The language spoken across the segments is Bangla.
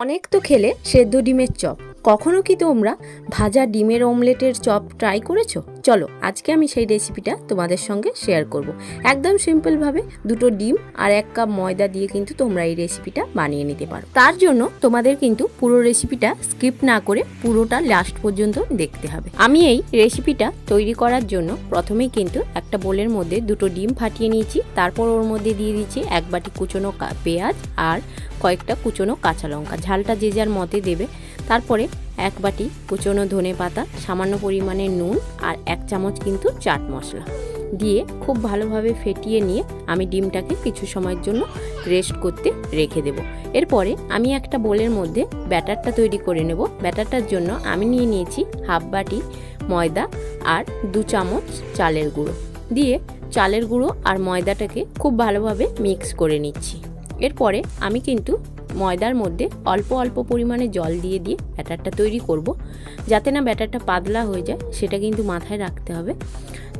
অনেক তো খেলে সেদ্ধ ডিমের চপ। কখনো কি তোমরা ভাজা ডিমের অমলেটের চপ ট্রাই করেছ? চলো, আজকে আমি সেই রেসিপিটা তোমাদের সঙ্গে শেয়ার করব। একদম সিম্পলভাবে দুটো ডিম আর এক কাপ ময়দা দিয়ে কিন্তু তোমরা এই রেসিপিটা বানিয়ে নিতে পারো। তার জন্য তোমাদের কিন্তু পুরো রেসিপিটা স্কিপ না করে পুরোটা লাস্ট পর্যন্ত দেখতে হবে। আমি এই রেসিপিটা তৈরি করার জন্য প্রথমেই কিন্তু একটা বোলের মধ্যে দুটো ডিম ফাটিয়ে নিয়েছি। তারপর ওর মধ্যে দিয়ে দিচ্ছি এক বাটি কুচনো পেঁয়াজ আর কয়েকটা কুচনো কাঁচা লঙ্কা। ঝালটা যে যার মতে দেবে তারপরে এক বাটি কুচনো ধনে পাতা, সামান্য পরিমাণে নুন আর এক চামচ কিন্তু চাট মশলা দিয়ে খুব ভালোভাবে ফেটিয়ে নিয়ে আমি ডিমটাকে কিছু সময়ের জন্য রেস্ট করতে রেখে দেব। এরপরে আমি একটা বোলের মধ্যে ব্যাটারটা তৈরি করে নেব। ব্যাটারটার জন্য আমি নিয়ে নিয়েছি হাফ বাটি ময়দা আর দু চামচ চালের গুঁড়ো দিয়ে চালের গুঁড়ো আর ময়দাটাকে খুব ভালোভাবে মিক্স করে নিচ্ছি। এরপরে আমি কিন্তু ময়দার মধ্যে অল্প অল্প পরিমাণে জল দিয়ে দিয়ে ব্যাটারটা তৈরি করব। যাতে না ব্যাটারটা পাতলা হয়ে যায়, সেটা কিন্তু মাথায় রাখতে হবে।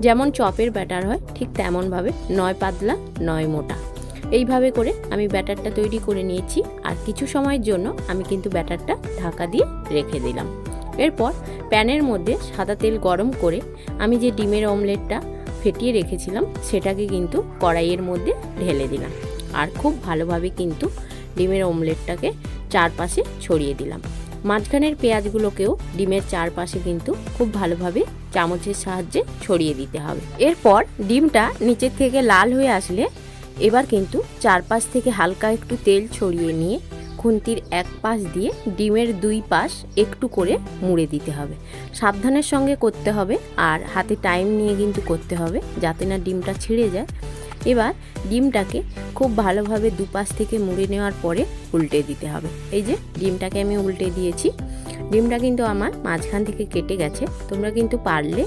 যেমন চপের ব্যাটার হয়, ঠিক তেমনভাবে নয় পাতলা, নয় মোটা। এইভাবে করে আমি ব্যাটারটা তৈরি করে নিয়েছি, আর কিছু সময়ের জন্য আমি কিন্তু ব্যাটারটা ঢাকা দিয়ে রেখে দিলাম। এরপর প্যানের মধ্যে সাদা তেল গরম করে আমি যে ডিমের অমলেটটা ফেটিয়ে রেখেছিলাম, সেটাকে কিন্তু কড়াইয়ের মধ্যে ঢেলে দিলাম। আর খুব ভালোভাবে কিন্তু ডিমের অমলেটটাকে চারপাশে ছড়িয়ে দিলাম। মাঝখানের পেঁয়াজগুলোকেও ডিমের চারপাশে কিন্তু খুব ভালোভাবে চামচের সাহায্যে ছড়িয়ে দিতে হবে। এরপর ডিমটা নিচের থেকে লাল হয়ে আসলে এবার কিন্তু চারপাশ থেকে হালকা একটু তেল ছড়িয়ে নিয়ে খুন্তির এক পাশ দিয়ে ডিমের দুই পাশ একটু করে মুড়ে দিতে হবে। সাবধানের সঙ্গে করতে হবে আর হাতে টাইম নিয়ে কিন্তু করতে হবে যাতে না ডিমটা ছিঁড়ে যায়। এবার ডিমটাকে খুব ভালোভাবে দুপাশ থেকে মুড়ে নেওয়ার পরে উল্টে দিতে হবে। এই যে ডিমটাকে আমি উল্টে দিয়েছি। ডিমটা কিন্তু আমার মাঝখান থেকে কেটে গেছে। তোমরা কিন্তু পারলে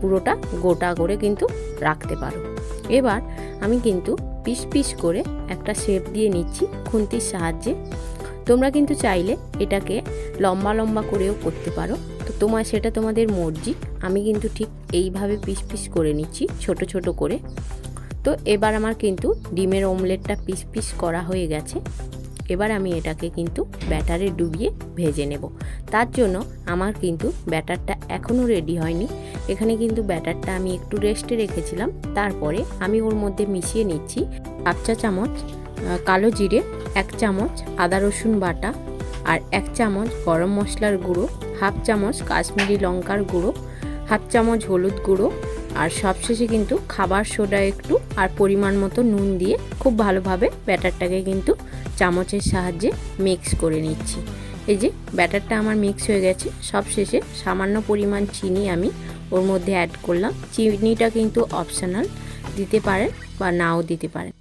পুরোটা গোটা করে কিন্তু রাখতে পারো। এবার আমি কিন্তু পিস পিস করে একটা শেপ দিয়ে নিচ্ছি খুন্তির সাহায্যে। তোমরা কিন্তু চাইলে এটাকে লম্বা লম্বা করেও করতে পারো। তো তোমার সেটা তোমাদের মর্জি। আমি কিন্তু ঠিক এইভাবে পিস পিস করে নিচ্ছি ছোট ছোট করে। তো এবার আমার কিন্তু ডিমের অমলেটটা পিস পিস করা হয়ে গেছে। এবার আমি এটাকে কিন্তু ব্যাটারে ডুবিয়ে ভেজে নেব। তার জন্য আমার কিন্তু ব্যাটারটা এখনও রেডি হয়নি। এখানে কিন্তু ব্যাটারটা আমি একটু রেস্টে রেখেছিলাম। তারপরে আমি ওর মধ্যে মিশিয়ে নিচ্ছি হাফ চা চামচ কালো জিরে, এক চামচ আদা রসুন বাটা আর এক চামচ গরম মশলার গুঁড়ো, হাফ চামচ কাশ্মীরি লঙ্কার গুঁড়ো, হাফ চামচ হলুদ গুঁড়ো আর সবশেষে কিন্তু খাবার সোডা একটু আর পরিমাণ মতো নুন দিয়ে খুব ভালোভাবে ব্যাটারটাকে কিন্তু চামচের সাহায্যে মিক্স করে নিচ্ছি। এই যে ব্যাটারটা আমার মিক্স হয়ে গেছে সবশেষে সামান্য পরিমাণ চিনি আমি ওর মধ্যে অ্যাড করলাম। চিনিটা কিন্তু অপশনাল দিতে পারেন বা নাও দিতে পারেন।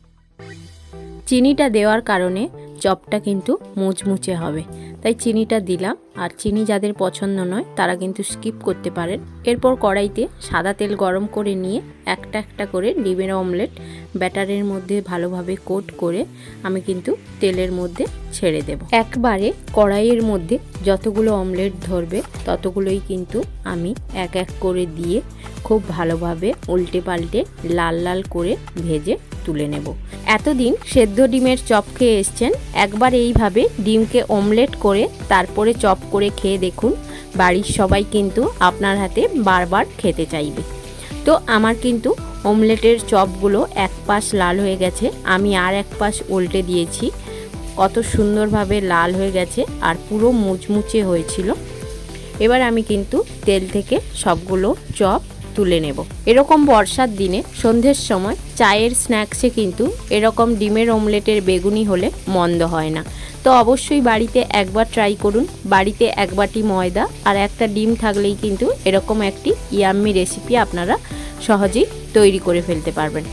চিনিটা দেওয়ার কারণে চপটা কিন্তু মুচমুচে হবে। তাই চিনিটা দিলাম। আর চিনি যাদের পছন্দ নয়, তারা কিন্তু স্কিপ করতে পারেন। এরপর কড়াইতে সাদা তেল গরম করে নিয়ে একটা একটা করে ডিমের অমলেট ব্যাটারের মধ্যে ভালোভাবে কোট করে আমি কিন্তু তেলের মধ্যে ছেড়ে দেব। একবারে কড়াইয়ের মধ্যে যতগুলো অমলেট ধরবে, ততগুলোই কিন্তু আমি এক এক করে দিয়ে খুব ভালোভাবে উল্টে পাল্টে লাল লাল করে ভেজে তুলে নেব। এতদিন সেদ্ধ ডিমের চপ খেয়ে এসছেন, একবার এইভাবে ডিমকে অমলেট করে তারপরে চপ করে খেয়ে দেখুন, বাড়ির সবাই কিন্তু আপনার হাতে বারবার খেতে চাইবে। তো আমার কিন্তু অমলেটের চপগুলো এক পাশ লাল হয়ে গেছে, আমি আর এক পাশ উল্টে দিয়েছি। কত সুন্দরভাবে লাল হয়ে গেছে আর পুরো মুচমুচে হয়েছিল। এবার আমি কিন্তু তেল থেকে সবগুলো চপ তুলে নেব। এরকম বর্ষার দিনে সন্ধ্যের সময় চায়ের স্ন্যাক্সে কিন্তু এরকম ডিমের অমলেটের বেগুনি হলে মন্দ হয় না। তো অবশ্যই বাড়িতে একবার ট্রাই করুন। বাড়িতে এক বাটি ময়দা আর একটা ডিম থাকলেই কিন্তু এরকম একটি ইয়াম্মি রেসিপি আপনারা সহজেই তৈরি করে ফেলতে পারবেন।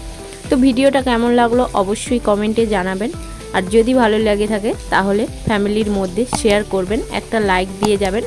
তো ভিডিওটা কেমন লাগল অবশ্যই কমেন্টে জানাবেন। আর যদি ভালো লেগে থাকে তাহলে ফ্যামিলির মধ্যে শেয়ার করবেন। একটা লাইক দিয়ে যাবেন।